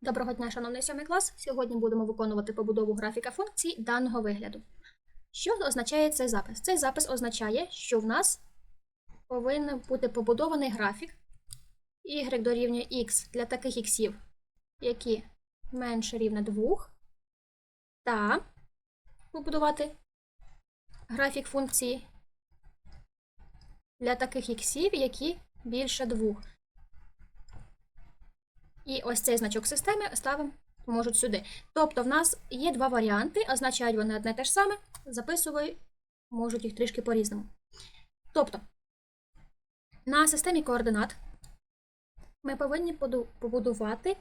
Доброго дня, шановний сьомий клас. Сьогодні будемо виконувати побудову графіка функцій даного вигляду. Що означає цей запис? Цей запис означає, що в нас повинен бути побудований графік y дорівнює x для таких іксів, які менше рівне 2, та побудувати графік функції для таких іксів, які більше 2. І ось цей значок системи ставимо можуть сюди. Тобто, в нас є два варіанти, означають вони одне те ж саме, записую, можуть їх трішки по-різному. Тобто, на системі координат ми повинні побудувати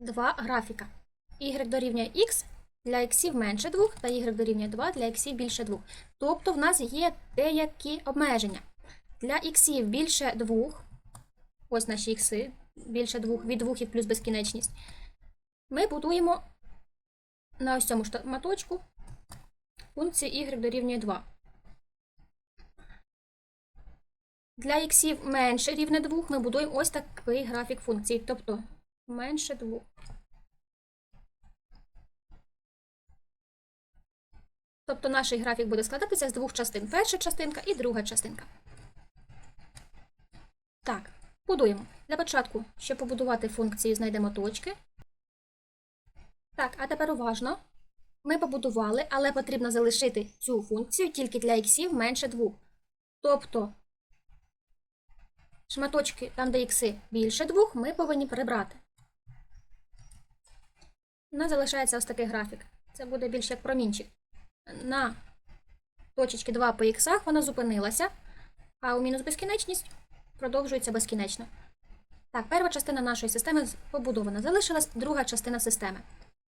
два графіка. y дорівнює x для іксів менше 2 та y дорівнює 2 для іксів більше 2. Тобто, в нас є деякі обмеження. Для іксів більше 2, ось наші ікси, більше 2, від 2 і плюс безкінечність. Ми будуємо на ось цьому шматочку функції y дорівнює 2. Для іксів менше рівне 2 ми будуємо ось такий графік функції, тобто менше 2. Тобто наш графік буде складатися з двох частин. Перша частинка і друга частинка. Так, будуємо. Для початку, щоб побудувати функції, знайдемо точки. Так, а тепер уважно. Ми побудували, але потрібно залишити цю функцію тільки для іксів менше 2. Тобто шматочки, там, де ікси більше 2, ми повинні прибрати. У нас залишається ось такий графік. Це буде більш як промінчик. На точечки 2 по іксах вона зупинилася, а у мінус безкінечність продовжується безкінечно. Так, перша частина нашої системи побудована. Залишилась друга частина системи.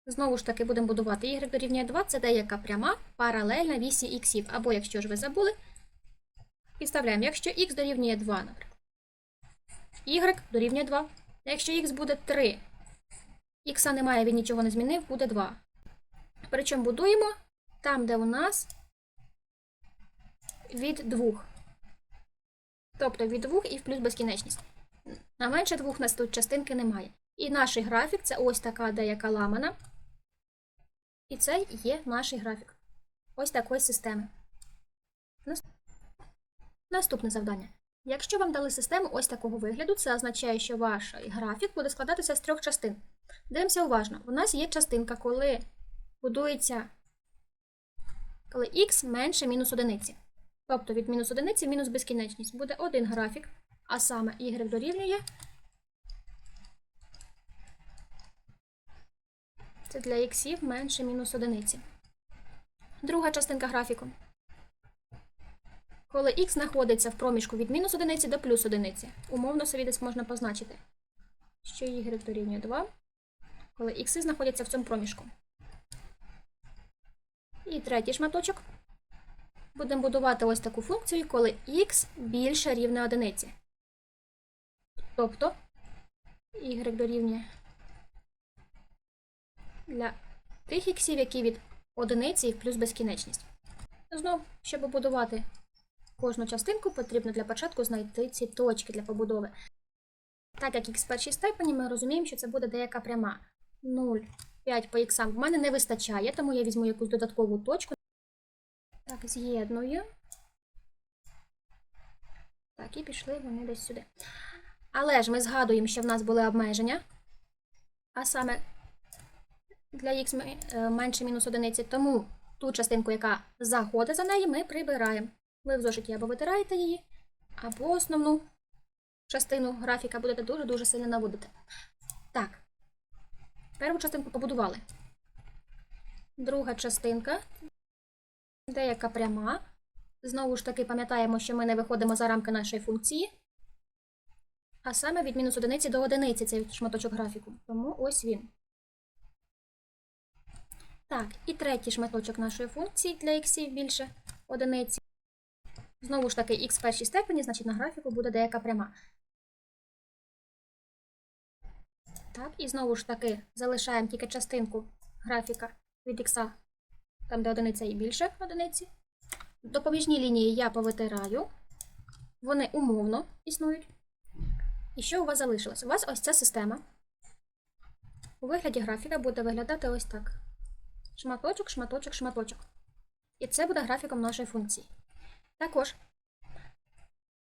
Знову ж таки, будемо будувати y дорівнює 2, це деяка пряма паралельна вісі іксів. Або, якщо ж ви забули, підставляємо, якщо x дорівнює 2, наприклад. y дорівнює 2. Якщо x буде 3, х немає, він нічого не змінив, буде 2. Причому будуємо там, де у нас від 2. Тобто від 2 і в плюс безкінечність. На менше 2 у нас тут частинки немає. І наш графік це ось така деяка ламана. І це є наш графік. Ось такої системи. Наступне завдання. Якщо вам дали систему ось такого вигляду, це означає, що ваш графік буде складатися з трьох частин. Дивимося уважно. У нас є частинка, коли будується, коли х менше мінус одиниці. Тобто від мінус одиниці мінус безкінечність. Буде один графік, а саме y дорівнює. Це для іксів менше мінус одиниці. Друга частинка графіку. Коли х знаходиться в проміжку від мінус одиниці до плюс одиниці. Умовно собі десь можна позначити, що y дорівнює 2, коли ікси знаходяться в цьому проміжку. І третій шматочок. Будемо будувати ось таку функцію, коли х більше рівне одиниці. Тобто y дорівнює для тих іксів, які від одиниці і плюс безкінечність. Знов, щоб побудувати кожну частинку, потрібно для початку знайти ці точки для побудови. Так як х в першій степені, ми розуміємо, що це буде деяка пряма. 0, 5 по іксам в мене не вистачає, тому я візьму якусь додаткову точку. Так, з'єдную. Так, і пішли вони десь сюди. Але ж ми згадуємо, що в нас були обмеження. А саме для х менше мінус одиниці, тому ту частинку, яка заходить за неї, ми прибираємо. Ви в зошиті або витираєте її, або основну частину графіка будете дуже-дуже сильно наводити. Так, першу частинку побудували. Друга частинка, деяка пряма. Знову ж таки, пам'ятаємо, що ми не виходимо за рамки нашої функції. А саме від мінус одиниці до одиниці цей шматочок графіку. Тому ось він. Так, і третій шматочок нашої функції для х більше одиниці. Знову ж таки, х в першій степені, значить на графіку буде деяка пряма. Так, і знову ж таки залишаємо тільки частинку графіка від х, там де одиниця і більше одиниці. Допоміжні лінії я повитираю. Вони умовно існують. І що у вас залишилось? У вас ось ця система. у вигляді графіка буде виглядати ось так. Шматочок, шматочок, шматочок. І це буде графіком нашої функції. Також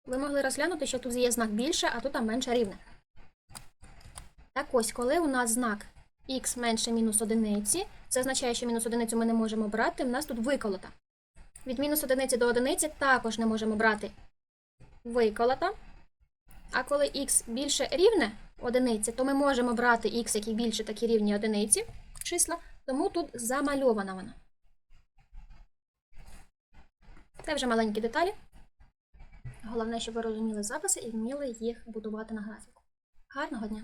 ви могли розглянути, що тут є знак більше, а тут там менше рівне. Так ось, коли у нас знак х менше мінус одиниці, це означає, що мінус одиницю ми не можемо брати, в нас тут виколота. Від мінус одиниці до одиниці також не можемо брати виколота. А коли х більше рівне одиниці, то ми можемо брати х, які більше такі рівні одиниці числа, тому тут замальована вона. Це вже маленькі деталі. Головне, щоб ви розуміли записи і вміли їх будувати на графіку. Гарного дня!